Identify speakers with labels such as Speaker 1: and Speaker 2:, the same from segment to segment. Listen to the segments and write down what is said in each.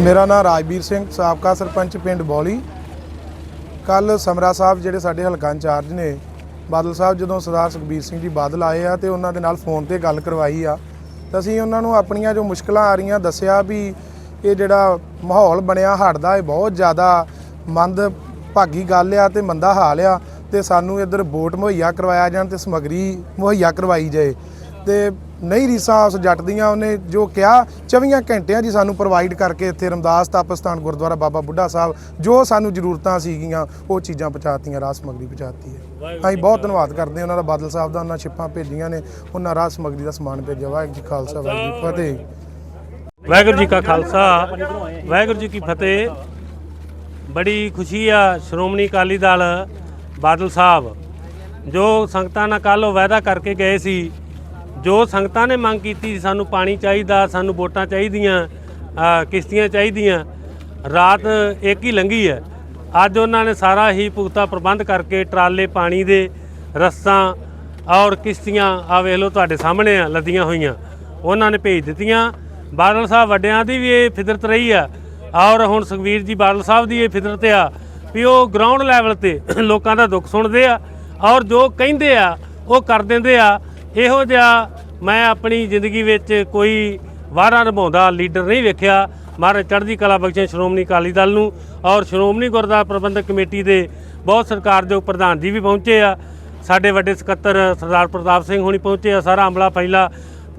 Speaker 1: ਮੇਰਾ ਨਾਮ ਰਾਜਵੀਰ ਸਿੰਘ, ਸਾਬਕਾ ਸਰਪੰਚ ਪਿੰਡ ਬੌਲੀ। ਕੱਲ ਸਮਰਾ ਸਾਹਿਬ ਜਿਹੜੇ ਸਾਡੇ ਹਲਕਾ ਇੰਚਾਰਜ ਨੇ, ਬਾਦਲ ਸਾਹਿਬ ਜਦੋਂ ਸਰਦਾਰ ਸੁਖਬੀਰ ਸਿੰਘ ਜੀ ਬਾਦਲ ਆਏ ਆ ਤੇ ਉਹਨਾਂ ਦੇ ਨਾਲ ਫੋਨ ਤੇ ਗੱਲ ਕਰਵਾਈ ਆ, ਤਾਂ ਅਸੀਂ ਉਹਨਾਂ ਨੂੰ ਆਪਣੀਆਂ ਜੋ ਮੁਸ਼ਕਲਾਂ ਆ ਰਹੀਆਂ ਦੱਸਿਆ ਵੀ ਇਹ ਜਿਹੜਾ ਮਾਹੌਲ ਬਣਿਆ ਹੜ੍ਹ ਦਾ ਇਹ ਬਹੁਤ ਜ਼ਿਆਦਾ ਮੰਦ ਭਾਗੀ ਗੱਲ ਆ ਤੇ ਮੰਦਾ ਹਾਲ ਆ ਤੇ ਸਾਨੂੰ ਇੱਧਰ ਬੋਟ ਮੁਹੱਈਆ ਕਰਵਾਇਆ ਜਾਣ ਤੇ ਸਮਗਰੀ ਮੁਹੱਈਆ ਕਰਵਾਈ ਜਾਏ। ਤੇ ਨਹੀਂ ਰੀਸਾਂ ਉਸ ਜੱਟ ਦੀਆਂ ਉਹਨੇ ਜੋ ਕਿਹਾ 24 ਘੰਟਿਆਂ ਦੀ ਸਾਨੂੰ ਪ੍ਰੋਵਾਈਡ ਕਰਕੇ ਇੱਥੇ ਰਮਦਾਸ ਤਪਸਥਾਨ ਗੁਰਦੁਆਰਾ ਬਾਬਾ ਬੁੱਢਾ ਸਾਹਿਬ ਜੋ ਸਾਨੂੰ ਜ਼ਰੂਰਤਾਂ ਸੀਗੀਆਂ ਉਹ ਚੀਜ਼ਾਂ ਪਹੁੰਚਾਤੀਆਂ ਰਾਹ ਸਮਗਰੀ ਪਹੁੰਚਾਤੀ ਹੈ। ਅਸੀਂ ਬਹੁਤ ਧੰਨਵਾਦ ਕਰਦੇ ਹਾਂ ਉਹਨਾਂ ਦਾ ਬਾਦਲ ਸਾਹਿਬ ਦਾ ਉਹਨਾਂ ਛਿੱਪਾਂ ਭੇਜੀਆਂ ਨੇ ਉਹਨਾਂ ਰਾਹ ਸਮਗਰੀ ਦਾ ਸਮਾਨ ਭੇਜਿਆ। ਵਾਹਿਗੁਰੂ ਜੀ ਖਾਲਸਾ ਵਾਹਿਗੁਰੂ ਜੀ ਕੀ ਫਤਿਹ।
Speaker 2: ਵਾਹਿਗੁਰੂ ਜੀ ਕਾ ਖਾਲਸਾ ਵਾਹਿਗੁਰੂ ਜੀ ਕੀ ਫਤਿਹ। ਬੜੀ ਖੁਸ਼ੀ ਆ ਸ਼੍ਰੋਮਣੀ ਅਕਾਲੀ ਦਲ ਬਾਦਲ ਸਾਹਿਬ ਜੋ ਸੰਗਤਾਂ ਨਾਲ ਕੱਲ ਵਾਅਦਾ ਕਰਕੇ ਗਏ ਸੀ ਜੋ ਸੰਗਤਾਂ ਨੇ ਮੰਗ ਕੀਤੀ ਸੀ, ਸਾਨੂੰ ਪਾਣੀ ਚਾਹੀਦਾ, ਸਾਨੂੰ ਵੋਟਾਂ ਚਾਹੀਦੀਆਂ ਕਿਸ਼ਤੀਆਂ ਚਾਹੀਦੀਆਂ, ਰਾਤ ਇੱਕ ਹੀ ਲੰਘੀ ਹੈ। ਅੱਜ ਉਹਨਾਂ ਨੇ ਸਾਰਾ ਹੀ ਪੁਖਤਾ ਪ੍ਰਬੰਧ ਕਰਕੇ ਟਰਾਲੇ, ਪਾਣੀ ਦੇ ਰਸਤਾ ਔਰ ਕਿਸ਼ਤੀਆਂ ਆ ਵੇਖ ਲਓ ਤੁਹਾਡੇ ਸਾਹਮਣੇ ਆ, ਲੱਦੀਆਂ ਹੋਈਆਂ। ਉਹਨਾਂ ਨੇ ਭੇਜ ਦਿੱਤੀਆਂ। ਬਾਦਲ ਸਾਹਿਬ ਵੱਡਿਆਂ ਦੀ ਵੀ ਇਹ ਫਿਤਰਤ ਰਹੀ ਆ ਔਰ ਹੁਣ ਸੁਖਵੀਰ ਜੀ ਬਾਦਲ ਸਾਹਿਬ ਦੀ ਇਹ ਫਿਤਰਤ ਆ ਵੀ ਉਹ ਗਰਾਊਂਡ ਲੈਵਲ ਤੇ ਲੋਕਾਂ ਦਾ ਦੁੱਖ ਸੁਣਦੇ ਆ ਔਰ ਜੋ ਕਹਿੰਦੇ ਆ, ਉਹ ਕਰ ਦਿੰਦੇ ਆ। ਇਹੋ ਜਿਹਾ ਮੈਂ ਆਪਣੀ ਜ਼ਿੰਦਗੀ ਵਿੱਚ ਕੋਈ ਵਾਰਾ ਨਿਭਾਉਂਦਾ, ਲੀਡਰ ਨਹੀਂ ਵੇਖਿਆ। ਮਹਾਰਾਜ ਚੜ੍ਹਦੀ ਕਲਾ ਬਖਸ਼ੇ ਸ਼੍ਰੋਮਣੀ ਅਕਾਲੀ ਦਲ ਨੂੰ ਔਰ ਸ਼੍ਰੋਮਣੀ ਗੁਰਦੁਆਰਾ ਪ੍ਰਬੰਧਕ ਕਮੇਟੀ ਦੇ ਬਹੁਤ ਸਰਕਾਰ ਦੇ ਪ੍ਰਧਾਨ ਜੀ ਵੀ ਪਹੁੰਚੇ ਆ। ਸਾਡੇ ਵੱਡੇ ਸਕੱਤਰ ਸਰਦਾਰ ਪ੍ਰਤਾਪ ਸਿੰਘ ਹੋਣੀ ਪਹੁੰਚੇ ਆ। ਸਾਰਾ ਅਮਲਾ ਪਹਿਲਾ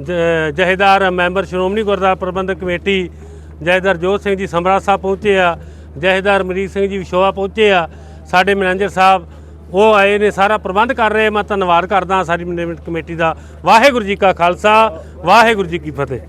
Speaker 2: ਜ- ਜਹੇਦਾਰ ਮੈਂਬਰ ਸ਼੍ਰੋਮਣੀ ਗੁਰਦੁਆਰਾ ਪ੍ਰਬੰਧਕ ਕਮੇਟੀ ਜਹੇਦਾਰ ਜੋਤ ਸਿੰਘ ਜੀ ਸਮਰਾ ਸਾਹਿਬ ਪਹੁੰਚੇ ਆ। ਜਹੇਦਾਰ ਮਰੀਕ ਸਿੰਘ ਜੀ ਵਿਸ਼ੋਆ ਪਹੁੰਚੇ ਆ। ਸਾਡੇ ਮੈਨੇਜਰ ਸਾਹਿਬ ਉਹ ਆਏ ਨੇ, ਸਾਰਾ ਪ੍ਰਬੰਧ ਕਰ ਰਹੇ ਮੈਂ ਧੰਨਵਾਦ ਕਰਦਾ ਸਾਰੀ ਮੈਨੇਜਮੈਂਟ ਕਮੇਟੀ ਦਾ। ਵਾਹਿਗੁਰੂ ਜੀ ਕਾ ਖਾਲਸਾ, ਵਾਹਿਗੁਰੂ ਜੀ ਕੀ ਫਤਿਹ।